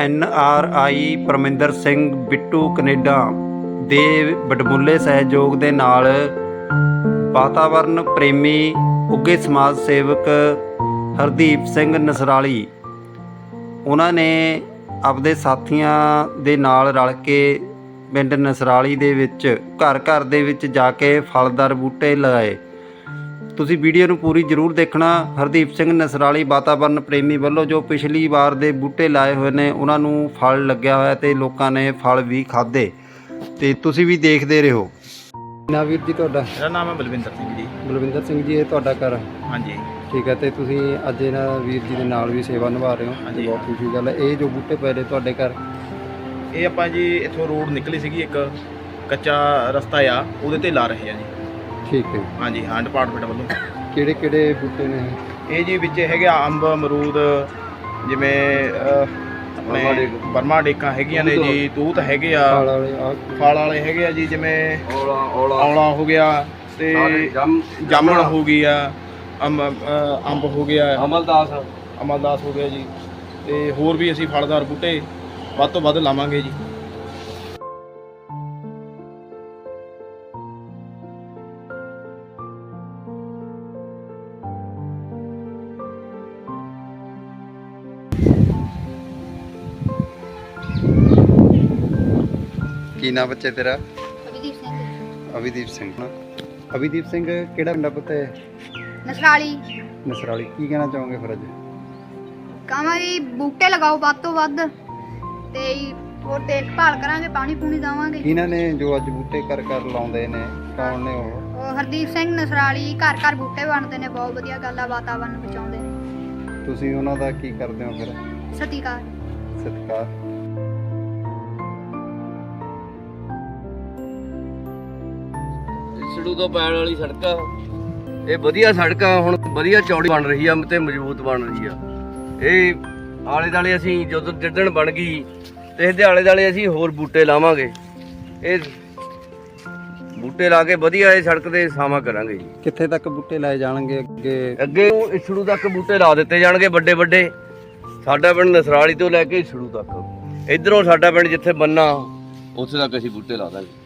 N R I Parminder Singh Bittu, Canada ਦੇ ਵਡਮੁੱਲੇ ਸਹਿਯੋਗ ਦੇ ਨਾਲ ਵਾਤਾਵਰਨ ਪ੍ਰੇਮੀ ਉੱਗੇ ਸਮਾਜ ਸੇਵਕ ਹਰਦੀਪ ਸਿੰਘ ਨਸਰਾਲੀ। ਉਹਨਾਂ ਨੇ ਆਪਦੇ ਸਾਥੀਆਂ ਦੇ ਨਾਲ ਰਲ ਕੇ ਪਿੰਡ ਨਸਰਾਲੀ ਦੇ ਵਿੱਚ, ਘਰ ਘਰ ਦੇ ਵਿੱਚ ਜਾ ਕੇ ਫਲਦਾਰ ਬੂਟੇ ਲਗਾਏ। ਤੁਸੀਂ ਵੀਡੀਓ ਨੂੰ ਪੂਰੀ ਜ਼ਰੂਰ ਦੇਖਣਾ। ਹਰਦੀਪ ਸਿੰਘ ਨਸਰਾਲੀ ਵਾਤਾਵਰਨ ਪ੍ਰੇਮੀ ਵੱਲੋਂ ਜੋ ਪਿਛਲੀ ਵਾਰ ਦੇ ਬੂਟੇ ਲਾਏ ਹੋਏ ਨੇ ਉਹਨਾਂ ਨੂੰ ਫਲ ਲੱਗਿਆ ਹੋਇਆ ਤੇ ਲੋਕਾਂ ਨੇ ਫਲ ਵੀ ਖਾਦੇ ਤੇ ਤੁਸੀਂ ਵੀ ਦੇਖਦੇ ਰਹੋ। ਨਾ ਵੀਰ ਜੀ ਤੁਹਾਡਾ? ਮੇਰਾ ਨਾਮ ਹੈ ਬਲਵਿੰਦਰ ਸਿੰਘ ਜੀ। ਬਲਵਿੰਦਰ ਸਿੰਘ ਜੀ ਇਹ ਤੁਹਾਡਾ ਘਰ? ਹਾਂਜੀ। ਠੀਕ ਹੈ ਤੇ ਤੁਸੀਂ ਅੱਜ ਇਹਨਾਂ ਵੀਰ ਜੀ ਦੇ ਨਾਲ ਵੀ ਸੇਵਾ ਨਿਭਾ ਰਹੇ ਹੋ। ਹਾਂਜੀ। ਬਹੁਤ ਖੁਸ਼ੀ ਦੀ ਗੱਲ ਹੈ। ਇਹ ਜੋ ਬੂਟੇ ਪਏ ਨੇ ਤੁਹਾਡੇ ਘਰ? ਇਹ ਆਪਾਂ ਜੀ ਇੱਥੋਂ ਰੋਡ ਨਿਕਲੀ ਸੀਗੀ ਇੱਕ ਕੱਚਾ ਰਸਤਾ ਆ ਉਹਦੇ ਤੇ ਲਾ ਰਹੇ ਆ ਜੀ। ਠੀਕ ਹੈ। ਹਾਂਜੀ ਹਾਂ ਡਿਪਾਰਟਮੈਂਟ ਵੱਲੋਂ। ਕਿਹੜੇ ਕਿਹੜੇ ਬੂਟੇ ਨੇ ਇਹ? ਜੀ ਵਿੱਚ ਹੈਗੇ ਆ ਅੰਬ ਅਮਰੂਦ ਜਿਵੇਂ ਅਹ, ਆਪਣੇ ਬਰਮਾ ਡੇਕਾਂ। ਹੈਗੀਆਂ ਨੇ ਜੀ ਤੂਤ ਹੈਗੇ ਆ। ਫਲ ਵਾਲੇ ਆ ਫਲ ਵਾਲੇ ਹੈਗੇ ਆ ਜੀ ਜਿਵੇਂ ਔਲਾ ਹੋ ਗਿਆ ਤੇ ਜਾਮਣ। ਹੋ ਗਈ ਆ ਅੰਬ ਅਹ, ਅੰਬ ਹੋ ਗਿਆ। ਅਮਲਦਾਸ। ਅਮਲਦਾਸ ਹੋ ਗਿਆ ਜੀ। ਤੇ ਹੋਰ ਵੀ ਅਸੀਂ ਫਲਦਾਰ ਬੂਟੇ ਵੱਧ ਤੋਂ ਵੱਧ ਲਾਵਾਂਗੇ ਜੀ। ਕੀ ਨਾਮ ਬੱਚੇ ਤੇਰਾ? ਅਭਿਦੀਪ ਸਿੰਘ। ਅਭਿਦੀਪ ਸਿੰਘ। ਨਾ ਅਭਿਦੀਪ ਸਿੰਘ ਕਿਹੜਾ ਪਿੰਡ ਪੁੱਤ ਹੈ ਨਸਰਾਲੀ। ਨਸਰਾਲੀ। ਕੀ ਕਹਿਣਾ ਚਾਹੋਗੇ ਫਿਰ ਅੱਜ? ਕਹਾਂਗੇ ਬੂਟੇ ਲਗਾਓ ਵੱਧ ਤੋਂ ਵੱਧ ਤੇ ਹੋਰ ਦੇਖਭਾਲ ਕਰਾਂਗੇ ਪਾਣੀ ਪੂਣੀ ਦੇਵਾਂਗੇ। ਇਹਨਾਂ ਨੇ ਜੋ ਅੱਜ ਬੂਟੇ ਕਰ ਕਰ ਲਾਉਂਦੇ ਨੇ ਕੌਣ ਨੇ ਉਹ? ਉਹ ਹਰਦੀਪ ਸਿੰਘ ਨਸਰਾਲੀ ਘਰ ਘਰ ਬੂਟੇ ਬਣਦੇ ਨੇ ਬਹੁਤ ਵਧੀਆ ਗੱਲ ਆ ਵਾਤਾਵਰਨ ਬਚਾਉਂਦੇ ਨੇ। ਤੁਸੀਂ ਉਹਨਾਂ ਦਾ ਕੀ ਕਰਦੇ ਹੋ ਫਿਰ? ਸਤਿਕਾਰ। ਸਤਿਕਾਰ। ਸਿੜੂ ਤੋਂ ਪੈਣ ਵਾਲੀ ਸੜਕ ਆ। ਇਹ ਵਧੀਆ ਸੜਕ ਆ ਹੁਣ ਵਧੀਆ ਚੌੜੀ ਬਣ ਰਹੀ ਆ ਤੇ ਮਜ਼ਬੂਤ ਬਣ ਰਹੀ ਆ। ਇਹ ਆਲੇ ਦਾਲੇ ਅਸੀਂ ਜਦੋਂ ਜਿੱਦਣ ਬਣ ਗਈ ਤੇ ਇਹਦੇ ਆਲੇ ਦਾਲੇ ਅਸੀਂ ਹੋਰ ਬੂਟੇ ਲਾਵਾਂਗੇ। ਇਹ ਬੂਟੇ ਲਾ ਕੇ ਵਧੀਆ ਇਹ ਸੜਕ ਤੇ ਸਾਮਾ ਕਰਾਂਗੇ। ਜੀ ਕਿੱਥੇ ਤੱਕ ਬੂਟੇ ਲਾਏ ਜਾਣਗੇ ਅੱਗੇ? ਅੱਗੇ ਉਹ ਇਸੜੂ ਤੱਕ ਬੂਟੇ ਲਾ ਦਿੱਤੇ ਜਾਣਗੇ ਵੱਡੇ ਵੱਡੇ ਸਾਡਾ ਪਿੰਡ ਨਸਰਾਲੀ ਤੋਂ ਲੈ ਕੇ ਇਸੜੂ ਤੱਕ। ਇਧਰੋਂ ਸਾਡਾ ਪਿੰਡ ਜਿੱਥੇ ਬੰਨਾ ਉੱਥੇ ਤੱਕ ਅਸੀਂ ਬੂਟੇ ਲਾ ਦਾਂਗੇ।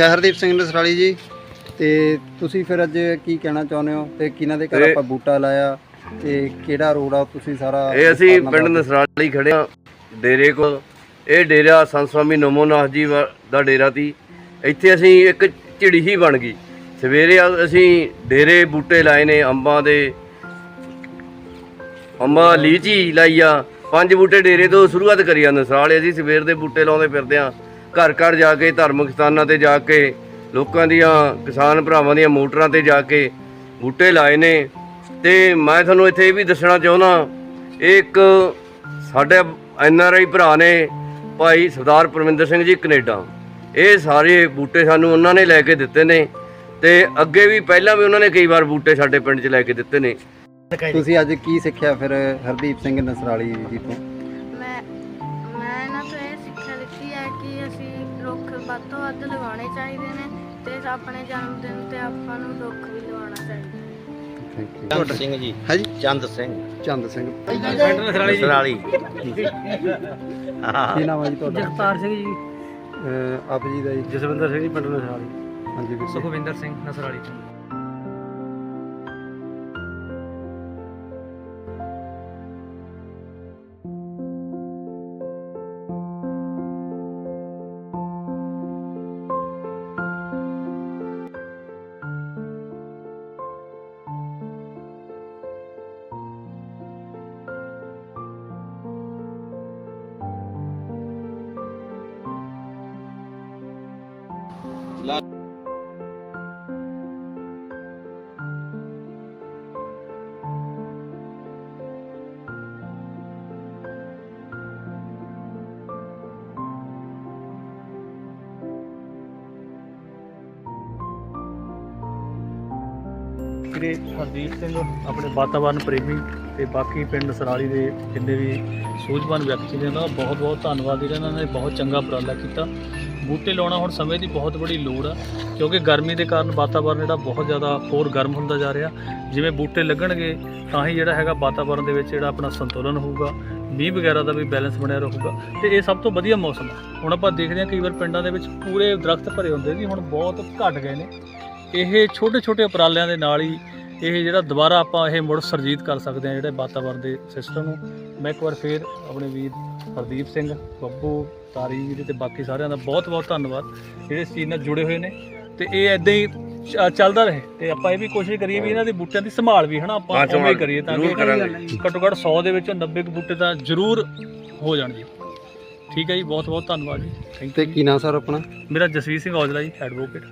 ਹਰਦੀਪ ਸਿੰਘ ਨਸਰਾਲੀ ਜੀ। ਤੇ ਤੁਸੀਂ ਫਿਰ ਅੱਜ ਕੀ ਕਹਿਣਾ ਚਾਹੁੰਦੇ ਹੋ? ਤੇ ਕਿਹਨਾਂ ਦੇ ਘਰ ਆਪਾਂ ਬੂਟਾ ਲਾਇਆ? ਤੇ ਕਿਹੜਾ ਰੋਡ ਆ? ਤੁਸੀਂ ਸਾਰਾ ਇਹ ਅਸੀਂ ਪਿੰਡ ਨਸਰਾਲੀ ਖੜੇ ਆ ਡੇਰੇ ਕੋਲ। ਇਹ ਡੇਰਾ ਸੰਤ ਸਵਾਮੀ ਨਮੋਨਾਥ ਜੀ ਦਾ ਡੇਰਾ ਸੀ। ਇੱਥੇ ਅਸੀਂ ਇੱਕ ਝਿੜੀ ਹੀ ਬਣ ਗਈ। ਸਵੇਰੇ ਅਸੀਂ ਡੇਰੇ ਬੂਟੇ ਲਾਏ ਨੇ ਅੰਬਾਂ ਦੇ। ਅੰਬਾਂ ਲੀਚੀ ਲਾਈ ਆ। ਪੰਜ ਬੂਟੇ ਡੇਰੇ ਤੋਂ ਸ਼ੁਰੂਆਤ ਕਰੀ ਆ ਨਸਰਾਲੇ। ਅਸੀਂ ਸਵੇਰ ਦੇ ਬੂਟੇ ਲਾਉਂਦੇ ਫਿਰਦੇ ਆ। ਘਰ ਘਰ ਜਾ ਕੇ, ਧਾਰਮਿਕ ਸਥਾਨਾਂ ਤੇ ਜਾ ਕੇ, ਲੋਕਾਂ ਦੀਆਂ, ਕਿਸਾਨ ਭਰਾਵਾਂ ਦੀਆਂ ਮੋਟਰਾਂ ਤੇ ਜਾ ਕੇ ਬੂਟੇ ਲਾਏ ਨੇ। ਤੇ ਮੈਂ ਤੁਹਾਨੂੰ ਇੱਥੇ ਇਹ ਵੀ ਦੱਸਣਾ ਚਾਹੁੰਦਾ, ਇਹ ਇੱਕ ਸਾਡੇ ਐਨ ਆਰ ਆਈ ਭਰਾ ਨੇ, ਭਾਈ ਸਰਦਾਰ ਪਰਮਿੰਦਰ ਸਿੰਘ ਜੀ ਕੈਨੇਡਾ। ਇਹ ਸਾਰੇ ਬੂਟੇ ਸਾਨੂੰ ਉਹਨਾਂ ਨੇ ਲੈ ਕੇ ਦਿੱਤੇ ਨੇ ਤੇ ਅੱਗੇ ਵੀ ਪਹਿਲਾਂ ਵੀ ਉਹਨਾਂ ਨੇ ਕਈ ਵਾਰ ਬੂਟੇ ਸਾਡੇ ਪਿੰਡ 'ਚ ਲੈ ਕੇ ਦਿੱਤੇ ਨੇ। ਤੁਸੀਂ ਅੱਜ ਕੀ ਸਿੱਖਿਆ ਫਿਰ ਹਰਦੀਪ ਸਿੰਘ ਨਸਰਾਲੀ ਜੀ ਤੋਂ? ਵੱਧ ਲਗਾਉਣੇ ਚਾਹੀਦੇ ਨੇ ਤੇ ਆਪਣੇ ਜਨਮ ਦਿਨ ਤੇ ਆਪਾਂ ਨੂੰ ਰੁੱਖ ਵੀ ਲਗਾਉਣਾ ਚਾਹੀਦਾ ਥੈਂਕ ਯੂ ਚੰਦ ਸਿੰਘ ਜੀ। ਹੈ ਜੀ ਚੰਦ ਸਿੰਘ। ਚੰਦ ਸਿੰਘ। ਨਸਰਾਲੀ ਕੀ ਨਾਮ ਹੈ ਜੀ ਤੁਹਾਡਾ? ਜਗਤਾਰ ਸਿੰਘ ਜੀ। ਆਪ ਜੀ ਦਾ ਜੀ? ਜਸਵਿੰਦਰ ਸਿੰਘ ਜੀ ਪਿੰਡ ਨਸਰਾਲੀ। ਹਾਂਜੀ। ਸੁਖਵਿੰਦਰ ਸਿੰਘ ਨਸਰਾਲੀ। ਤੋਂ ਹਰਦੀਪ ਸਿੰਘ, ਆਪਣੇ ਵਾਤਾਵਰਨ ਪ੍ਰੇਮੀ ਤੇ ਬਾਕੀ ਪਿੰਡ ਸਰਾਲੀ ਦੇ ਜਿੰਨੇ ਵੀ ਸੂਝਵਾਨ ਵਿਅਕਤੀ ਨੇ ਉਹਨਾਂ ਦਾ ਬਹੁਤ ਬਹੁਤ ਧੰਨਵਾਦ ਜਿਹੜਾ ਇਹਨਾਂ ਨੇ ਬਹੁਤ ਚੰਗਾ ਉਪਰਾਲਾ ਕੀਤਾ। ਬੂਟੇ ਲਾਉਣਾ ਹੁਣ ਸਮੇਂ ਦੀ ਬਹੁਤ ਬੜੀ ਲੋੜ ਆ, ਕਿਉਂਕਿ ਗਰਮੀ ਦੇ ਕਾਰਨ ਵਾਤਾਵਰਨ ਜਿਹੜਾ ਬਹੁਤ ਜ਼ਿਆਦਾ ਹੋਰ ਗਰਮ ਹੁੰਦਾ ਜਾ ਰਿਹਾ। ਜਿਵੇਂ ਬੂਟੇ ਲੱਗਣਗੇ, ਤਾਂ ਹੀ ਜਿਹੜਾ ਹੈਗਾ ਵਾਤਾਵਰਨ ਦੇ ਵਿੱਚ ਜਿਹੜਾ ਆਪਣਾ ਸੰਤੁਲਨ ਹੋਊਗਾ, ਮੀਂਹ ਵਗੈਰਾ ਦਾ ਵੀ ਬੈਲੈਂਸ ਬਣਿਆ ਰਹੂਗਾ। ਤੇ ਇਹ ਸਭ ਤੋਂ ਵਧੀਆ ਮੌਸਮ ਆ। ਹੁਣ ਆਪਾਂ ਦੇਖਦੇ ਹਾਂ ਕਈ ਵਾਰ ਪਿੰਡਾਂ ਦੇ ਵਿੱਚ ਪੂਰੇ ਦਰਖਤ ਭਰੇ ਹੁੰਦੇ ਸੀ, ਹੁਣ ਬਹੁਤ ਘਟ ਗਏ ਨੇ। ਇਹ ਛੋਟੇ ਛੋਟੇ ਉਪਰਾਲਿਆਂ ਦੇ ਨਾਲ ਹੀ ਇਹ ਜਿਹੜਾ ਦੁਬਾਰਾ ਆਪਾਂ ਇਹ ਮੁੜ ਸਰਜੀਤ ਕਰ ਸਕਦੇ ਹਾਂ ਜਿਹੜੇ ਵਾਤਾਵਰਨ ਦੇ ਸਿਸਟਮ ਨੂੰ। ਮੈਂ ਇੱਕ ਵਾਰ ਫੇਰ ਆਪਣੇ ਵੀਰ ਹਰਦੀਪ ਸਿੰਘ ਬੱਬੂ ਤਾਰੀ ਵੀਰ ਤੇ ਬਾਕੀ ਸਾਰਿਆਂ ਦਾ ਬਹੁਤ ਬਹੁਤ ਧੰਨਵਾਦ। ਜਿਹੜੇ ਇਸ ਚੀਜ਼ ਨਾਲ ਜੁੜੇ ਹੋਏ ਨੇ ਤੇ ਇਹ ਐਦਾਂ ਹੀ ਚੱਲਦਾ ਰਹੇ ਤੇ ਆਪਾਂ ਇਹ ਵੀ ਕੋਸ਼ਿਸ਼ ਕਰੀਏ ਵੀ ਇਹਨਾਂ ਦੇ ਬੂਟਿਆਂ ਦੀ ਸੰਭਾਲ ਵੀ ਹਨਾ ਆਪਾਂ ਹਾਂ, ਉਵੇਂ ਕਰੀਏ ਤਾਂ ਕਿ। ਘੱਟੋ ਘੱਟ 100 ਦੇ ਵਿੱਚੋਂ 90 ਕੁ ਬੂਟੇ ਤਾਂ ਜ਼ਰੂਰ ਹੋ ਜਾਣ ਜੀ। ਠੀਕ ਹੈ ਜੀ ਬਹੁਤ ਬਹੁਤ ਧੰਨਵਾਦ ਜੀ। ਥੈਂਕ ਤੇ ਕੀ ਨਾਂ ਸਰ ਆਪਣਾ? ਮੇਰਾ ਜਸਵੀਰ ਸਿੰਘ ਔਜਲਾ ਜੀ ਐਡਵੋਕੇਟ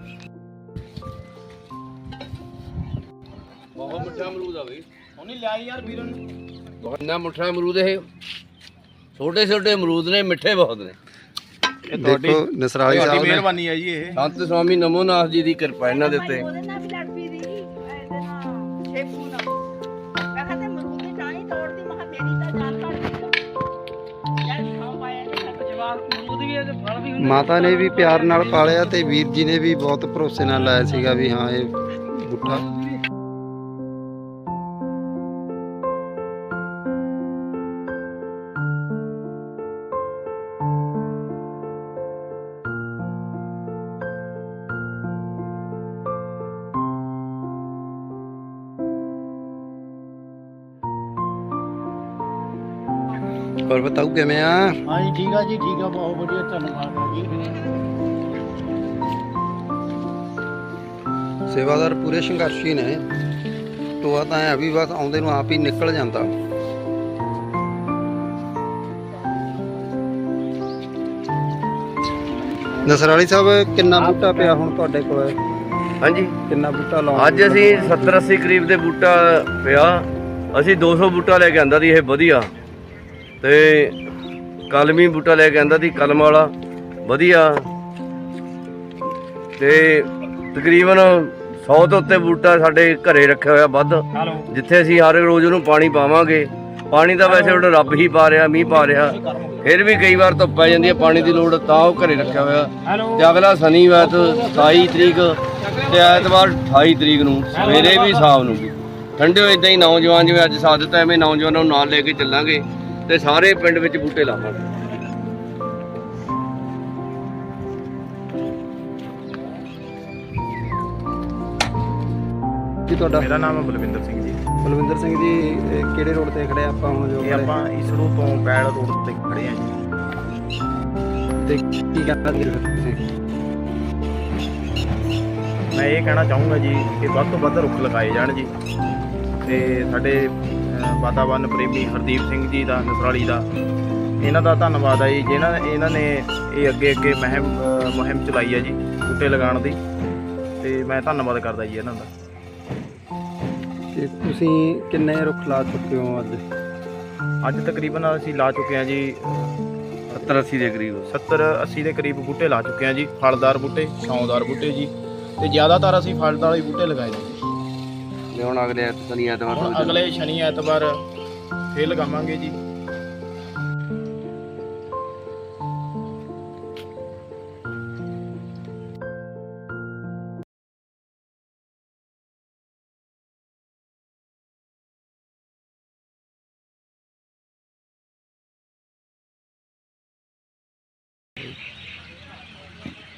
ਬਹੁਤ ਮਿੱਠਾ ਅਮਰੂਦ ਆ ਬਈ। ਉਹਨੇ ਲਿਆ ਯਾਰ ਵੀਰਨ ਬਹੁਤ ਇੰਨਾ ਮਿੱਠਾ ਅਮਰੂਦ ਇਹ। ਛੋਟੇ ਛੋਟੇ ਅਮਰੂਦ ਨੇ ਮਿੱਠੇ ਬਹੁਤ ਨੇ। ਇਹ ਤੁਹਾਡੀ ਦੇਖੋ ਨਸਰਾਲੀ ਤੁਹਾਡੀ ਸਾਹਿਬ ਨੇ ਮਿਹਰਬਾਨੀ ਹੈ ਜੀ ਇਹ। ਸੰਤ ਸਵਾਮੀ ਨਮੋਨਾਥ ਜੀ ਦੀ ਕਿਰਪਾ ਇਹਨਾਂ ਦੇ ਉੱਤੇ। ਉਹਦੇ ਨਾਲ ਵੀ ਲੜ ਪਈ ਦੀ ਇਹਦੇ ਨਾਲ ਸ਼ੇਪੂ ਨਾਲ। ਮੈਂ ਕਹਿੰਦਾ ਮਰੂਦ ਦੀ ਟਾਣੀ ਤੋੜਦੀ ਮੈਂ ਕਿਹਾ ਮੇਰੀ ਤਾਂ ਜਾਨ ਕੱਢ ਦਿੱਤੀ। ਯਾਰ ਖਾਓ ਪਾਇਆ ਨਹੀਂ ਜਵਾਬ ਮਰੂਦ ਵੀ ਇਹਦੇ ਫਲ ਵੀ ਮਾਤਾ ਨੇ ਵੀ ਪਿਆਰ ਨਾਲ ਪਾਲਿਆ ਤੇ ਵੀਰ ਜੀ ਨੇ ਵੀ ਬਹੁਤ ਭਰੋਸੇ ਨਾਲ ਲਾਇਆ ਸੀਗਾ ਵੀ ਹਾਂ ਇਹ ਬੂਟਾ ਹੋਰ ਬਤਾਓ ਕਿਵੇਂ ਆ? ਹਾਂਜੀ ਠੀਕ ਆ ਜੀ ਠੀਕ ਆ ਬਹੁਤ ਵਧੀਆ ਧੰਨਵਾਦ ਆ ਜੀ। ਸੇਵਾਦਾਰ ਪੂਰੇ ਸੰਘਰਸ਼ੀ ਨੇ। ਟੋਆ ਤਾਂ ਐ ਵੀ ਬਸ ਆਉਂਦੇ ਨੂੰ ਆਪ ਹੀ ਨਿਕਲ ਜਾਂਦਾ। ਨਸਰਾਲੀ ਸਾਹਿਬ ਕਿੰਨਾ ਬੂਟਾ ਪਿਆ ਹੁਣ ਤੁਹਾਡੇ ਕੋਲ? ਹਾਂਜੀ। ਕਿੰਨਾ ਬੂਟਾ ਲਾਉਣਾ ਅੱਜ ਅਸੀਂ 70 80 ਕਰੀਬ ਦੇ ਬੂਟਾ ਪਿਆ। ਅਸੀਂ 200 ਬੂਟਾ ਲੈ ਕੇ ਆਂਦਾ ਦੀ ਇਹ ਵਧੀਆ। ਤੇ ਕਲਮੀ ਬੂਟਾ ਲੈ ਕੇ ਆਂਦਾ ਦੀ ਕਲਮ ਵਾਲਾ। ਵਧੀਆ। ਤੇ ਤਕਰੀਬਨ 100 ਤੋਂ ਉੱਤੇ ਬੂਟਾ ਸਾਡੇ ਘਰੇ ਰੱਖਿਆ ਹੋਇਆ ਵੱਧ ਜਿੱਥੇ ਅਸੀਂ ਹਰ ਰੋਜ਼ ਉਹਨੂੰ ਪਾਣੀ ਪਾਵਾਂਗੇ। ਪਾਣੀ ਤਾਂ ਵੈਸੇ ਉਹਦਾ ਰੱਬ ਹੀ ਪਾ ਰਿਹਾ ਮੀਂਹ ਪਾ ਰਿਹਾ। ਫਿਰ ਵੀ ਕਈ ਵਾਰ ਧੁੱਪ ਪੈ ਜਾਂਦੀ ਹੈ ਪਾਣੀ ਦੀ ਲੋੜ ਤਾਂ ਉਹ ਘਰੇ ਰੱਖਿਆ ਹੋਇਆ। ਤੇ ਅਗਲਾ ਸ਼ਨੀਵਾਰ ਤੋਂ 27 ਤਰੀਕ ਤੇ ਐਤਵਾਰ 28 ਤਰੀਕ ਨੂੰ ਸਵੇਰੇ ਵੀ ਸ਼ਾਮ ਨੂੰ ਵੀ। ਠੰਡੇ ਹੋਏ ਇਦਾਂ ਹੀ ਨੌਜਵਾਨ ਜਿਵੇਂ ਅੱਜ ਸਾਥ ਦਿੱਤਾ ਐਵੇਂ ਨੌਜਵਾਨਾਂ ਨੂੰ ਨਾਲ ਲੈ ਕੇ ਚੱਲਾਂਗੇ। ਤੇ ਸਾਰੇ ਪਿੰਡ ਵਿੱਚ ਬੂਟੇ ਲਾਵਾਂਗੇ। ਜੀ ਤੁਹਾਡਾ? ਮੇਰਾ ਨਾਮ ਹੈ ਬਲਵਿੰਦਰ ਸਿੰਘ ਜੀ। ਬਲਵਿੰਦਰ ਸਿੰਘ ਜੀ ਇਹ ਕਿਹੜੇ ਰੋਡ ਤੇ ਖੜੇ ਆ? ਆਪਾਂ ਹੁਣ ਜੋ ਇਹ ਆਪਾਂ ਇਸਰੋ ਤੋਂ ਪੈੜ ਰੋਡ ਤੇ ਖੜੇ ਆ ਜੀ। ਤੇ ਕੀ ਕਹਿਣਾ ਜੀ? ਤੁਸੀਂ ਮੈਂ ਇਹ ਕਹਿਣਾ ਚਾਹੂੰਗਾ ਜੀ ਕਿ ਵੱਧ ਤੋਂ ਵੱਧ ਰੁੱਖ ਲਗਾਏ ਜਾਣ ਜੀ। ਤੇ ਸਾਡੇ ਵਾਤਾਵਰਨ ਪ੍ਰੇਮੀ ਹਰਦੀਪ ਸਿੰਘ ਜੀ ਦਾ ਨਸਰਾਲੀ ਦਾ। ਇਹਨਾਂ ਦਾ ਧੰਨਵਾਦ ਹੈ ਜੀ ਜਿਨ੍ਹਾਂ ਇਹਨਾਂ ਨੇ ਇਹ ਅੱਗੇ ਅੱਗੇ ਮਹਿਮ ਮੁਹਿੰਮ ਚਲਾਈ ਹੈ ਜੀ ਬੂਟੇ ਲਗਾਉਣ ਦੀ। ਤੇ ਮੈਂ ਧੰਨਵਾਦ ਕਰਦਾ ਜੀ ਇਹਨਾਂ ਦਾ। ਤੇ ਤੁਸੀਂ ਕਿੰਨੇ ਰੁੱਖ ਲਾ ਚੁੱਕੇ ਹੋ ਅੱਜ? ਅੱਜ ਤਕਰੀਬਨ ਅਸੀਂ ਲਾ ਚੁੱਕੇ ਹਾਂ ਜੀ 70 80 ਦੇ ਕਰੀਬ। 70 80 ਦੇ ਕਰੀਬ ਬੂਟੇ ਲਾ ਚੁੱਕੇ ਹਾਂ ਜੀ ਫਲਦਾਰ ਬੂਟੇ ਛਾਉਂਦਾਰ ਬੂਟੇ ਜੀ। ਤੇ ਜ਼ਿਆਦਾਤਰ ਅਸੀਂ ਫਲਦਾਰ ਵਾਲੇ ਬੂਟੇ ਲਗਾਏ ਨੇ। ਜੀ ਤੇ ਹੁਣ ਅਗਲੇ ਸ਼ਨੀ ਐਤਵਾਰ ਹੁਣ ਤੋਂ ਅਗਲੇ ਸ਼ਨੀ ਐਤਵਾਰ ਫੇਰ ਲਗਾਵਾਂਗੇ ਜੀ।